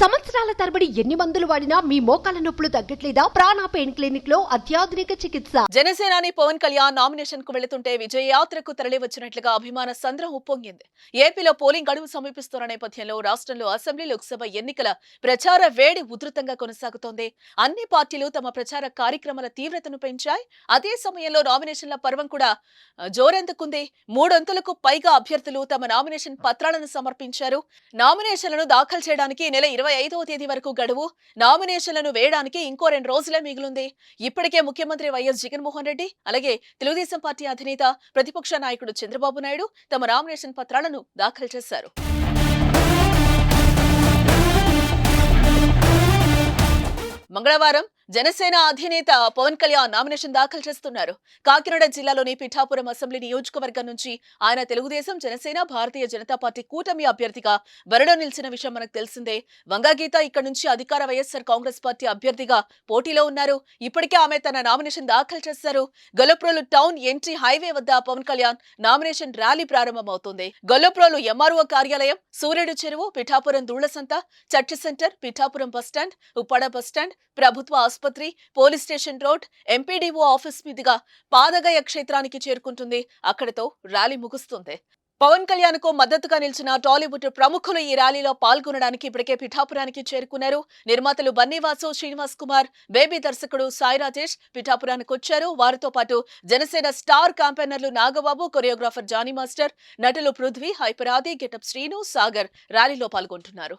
సంవత్సరాల తరబడి ఎన్ని మందులు వాడినా మీ మోకాల నొప్పులు తగ్గట్లేదా? ప్రాణ పెయిన్ క్లినిక్లో అత్యాధునిక చికిత్స. జనసేనాని పవన్ కళ్యాణ్ నామినేషన్కు వెళుతుంటే విజయ యాత్రకు తరలి వచ్చినట్లుగా అభిమాన సంద్రం ఉప్పొంగింది. ఏపీలో పోలింగ్ గడువు సమీపిస్తున్న నేపథ్యంలో రాష్ట్రంలో అసెంబ్లీ లోక్సభ ఎన్నికల ప్రచార వేడి ఉధృతంగా కొనసాగుతోంది. అన్ని పార్టీలు తమ ప్రచార కార్యక్రమాల తీవ్రతను పెంచాయి. అదే సమయంలో నామినేషన్ల పర్వం కూడా జోరెందుకుంది. మూడొంతులకు పైగా అభ్యర్థులు తమ నామినేషన్ పత్రాలను సమర్పించారు. నామినేషన్లను దాఖలు చేయడానికి నెల ఇరవై ఐదవ తేదీ వరకు గడువు. నామినేషన్లను వేయడానికి ఇంకో రెండు రోజులే మిగిలింది. ఇప్పటికే ముఖ్యమంత్రి వైఎస్ జగన్మోహన్ రెడ్డి అలాగే తెలుగుదేశం పార్టీ అధినేత ప్రతిపక్ష నాయకుడు చంద్రబాబు నాయుడు తమ నామినేషన్ పత్రాలను దాఖలు చేశారు. మంగళవారం జనసేన అధినేత పవన్ కళ్యాణ్ నామినేషన్ దాఖలు చేస్తున్నారు. కాకినాడ జిల్లాలోని పిఠాపురం అసెంబ్లీ నియోజకవర్గం నుంచి ఆయన తెలుగుదేశం జనసేన భారతీయ జనతా పార్టీ కూటమి అభ్యర్థిగా బరిలో నిలిచిన విషయం మనకు తెలిసిందే. వంగాగీత ఇక్కడ నుంచి అధికార వైఎస్ఆర్ కాంగ్రెస్ పార్టీ అభ్యర్థిగా పోటీలో ఉన్నారు. ఇప్పటికే ఆమె తన నామినేషన్ దాఖలు చేశారు. గొల్లప్రోలు టౌన్ ఎంట్రీ హైవే వద్ద పవన్ కళ్యాణ్ నామినేషన్ ర్యాలీ ప్రారంభమవుతుంది. గొల్లప్రోలు ఎంఆర్ఓ కార్యాలయం సూర్యుడు చెరువు Pithapuram దూళ్ళసంత church center Pithapuram bus stand Uppada bus stand ప్రభుత్వ ఆసుపత్రి police station road MPDO office మీదుగా పాదగయ క్షేత్రానికి చేరుకుంటుంది. అక్కడితో ర్యాలీ ముగుస్తుంది. పవన్ కళ్యాణ్కు మద్దతుగా నిలిచిన టాలీవుడ్ ప్రముఖులు ఈ ర్యాలీలో పాల్గొనడానికి ఇప్పటికే పిఠాపురానికి చేరుకున్నారు. నిర్మాతలు బన్నీవాసు శ్రీనివాస్ కుమార్ బేబీ దర్శకుడు సాయి రాజేష్ పిఠాపురానికి వచ్చారు. వారితో పాటు జనసేన స్టార్ క్యాంపెయినర్లు నాగబాబు కొరియోగ్రాఫర్ జానీ మాస్టర్ నటులు పృథ్వీ హైపరాది గెటప్ శ్రీను సాగర్ ర్యాలీలో పాల్గొంటున్నారు.